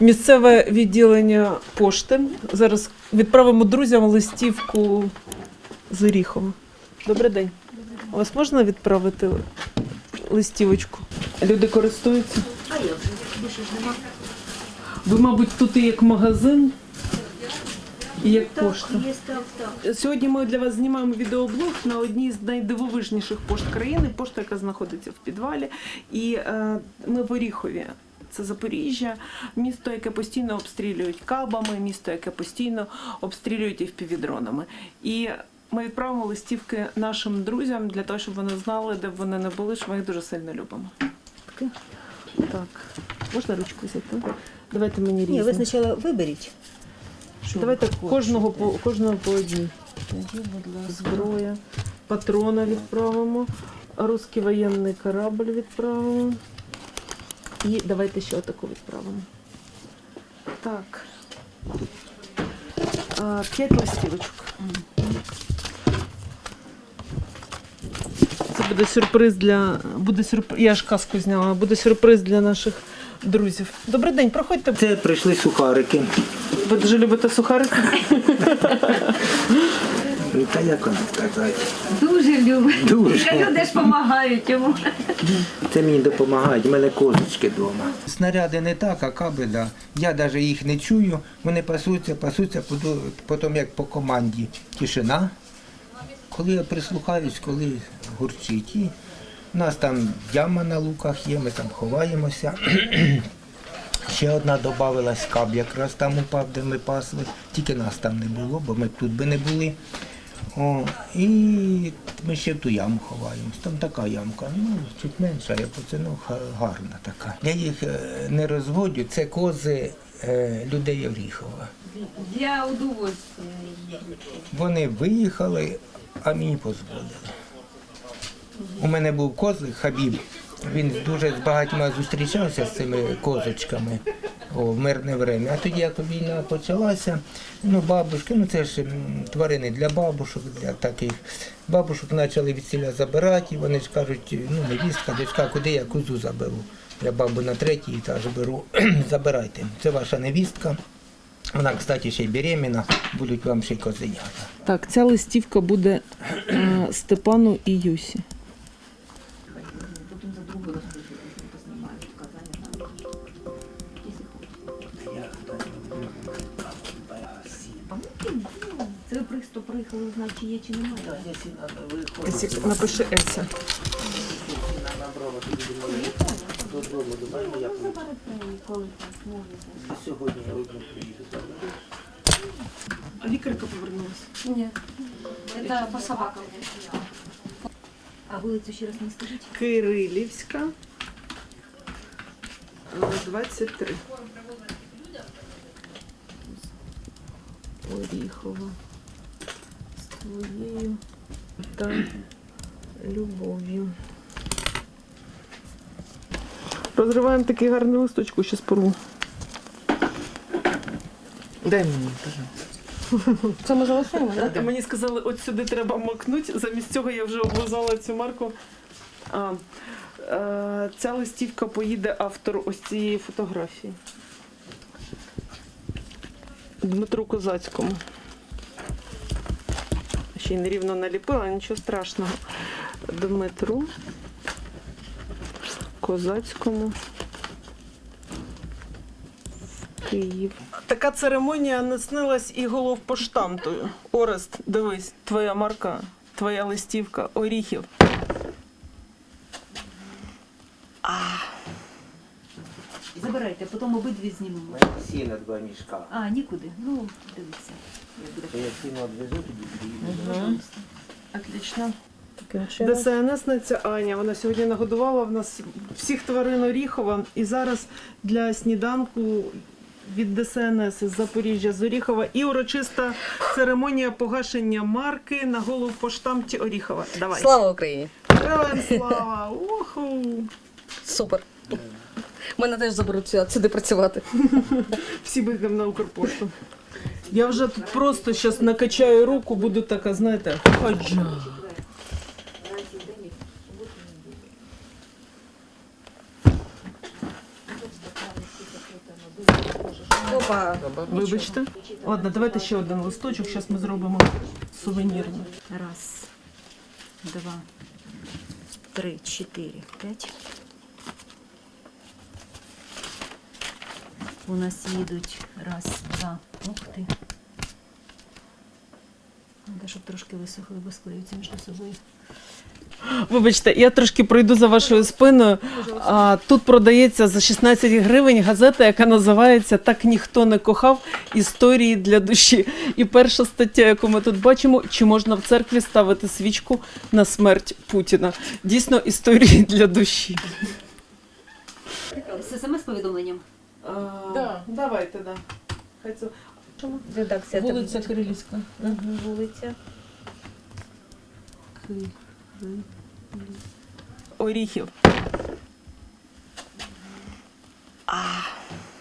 місцеве відділення пошти. Зараз відправимо друзям листівку з Оріхова. Добрий день. У вас можна відправити листівочку? Люди користуються? А я вже більше ж нема. Ви, мабуть, тут і як магазин, і як пошта. Сьогодні ми для вас знімаємо відеоблог на одній з найдивовижніших пошт країни, пошта, яка знаходиться в підвалі. І е, ми в Оріхові. Це Запоріжжя, місто, яке постійно обстрілюють кабами, місто, яке постійно обстрілюють і впівдронами. І ми відправимо листівки нашим друзям для того, щоб вони знали, де б вони не були, що ми їх дуже сильно любимо. Так. Можна ручку взяти? Давайте мені різні. Ні, ви спочатку виберіть. Що Давайте хочете. кожного по кожного по одній. Зброя. Патрона відправимо. Русський воєнний корабль відправимо. І давайте ще отаку відправимо. Так. П'ять листівочок. Це буде сюрприз для. Буде сюрприз. Я ж казку зняла. Буде сюрприз для наших друзів. Добрий день, проходьте. Це прийшли сухарики. Ви дуже любите сухарики? Ну, Та як вам сказати? Дуже любить. Дуже. Люди ж допомагають йому. Це мені допомагають, у мене козочки вдома. Снаряди не так, а каби, да. Я навіть їх не чую, вони пасуться, пасуться, потім- потім як по команді тишина. Коли я прислухаюсь, коли гурчить. І у нас там яма на луках є, ми там ховаємося. Ще одна додавалась каб, якраз там упав, де ми пасли. Тільки нас там не було, бо ми тут би не були. О, і ми ще в ту яму ховаємось. Там така ямка, ну, чуть менша, я по ну, гарна така. Я їх е, не розводю, це кози е, людей Оріхова. Для удовольствия. Вони виїхали, а мені дозволили. У мене був козлик Хабіб. Він дуже з багатьма зустрічався з цими козочками о, в мирне время. А тоді, як війна почалася, ну бабушки, ну це ж тварини для бабушок, для таких. Бабушок почали від селя забирати, і вони ж кажуть, ну невістка, дочка, куди я козу заберу. Я бабу на третій етаж беру, забирайте. Це ваша невістка. Вона, кстати, ще й беременна, будуть вам ще й козенята. Так, ця листівка буде е, Степану і Юсі. Це ви просто приїхали узнати, чи є, чи немає. Есі- Напиши Еся. Коли так можна. Сьогодні я одну приїду. А лікарка повернулася. Ні. Це по собакам. А вулицю ще раз не скажіть? Кирилівська. е, 23. Оріхова. З твоєю та любов'ю. Розриваємо такий гарний листочку, ще порву. Дай мені, пожалуйста. Це ми залишаємо, так? Мені сказали, от сюди треба макнути. Замість цього я вже облизала цю марку. А, е, ця листівка поїде автору ось цієї фотографії. Дмитру Козацькому. Ще й нерівно наліпила, нічого страшного. Дмитру Козацькому. Київ. Така церемонія не снилась і головпоштамтою. Орест, дивись, твоя марка, твоя листівка, оріхів. Забирайте, потім обидві знімемо. Сіна два мішка. А, нікуди. Ну, дивіться. Як буде. Я сіно відвезу, тоді приїду. Отлично. ДСНСниця Аня, вона сьогодні нагодувала в нас всіх тварин Оріхова. І зараз для сніданку від ДСНС із Запоріжжя з Оріхова і урочиста церемонія погашення марки на голову поштамті Оріхова. Давай. Слава Україні! Героям слава! Уху! Супер! Мене теж заберуть сюди- працювати. Всі бігом на Укрпошту. Я вже тут просто зараз накачаю руку, буду така, знаєте, ходжа. Опа. Вибачте. Ладно, давайте ще один листочок. Зараз ми зробимо сувенірний. Раз, два, три, чотири, п'ять. У нас їдуть раз, два. Ух ти. Треба, щоб трошки висохли, бо склеються між собою. Вибачте, я трошки пройду за вашою спиною. А, тут продається за 16 гривень газета, яка називається Так ніхто не кохав історії для душі. І перша стаття, яку ми тут бачимо, чи можна в церкві ставити свічку на смерть Путіна. Дійсно, історії для душі. З смс-повідомленням. Да. Давайте, да. Хай це Редакція. вулиця Кирилівська. Вулиця. Оріхів.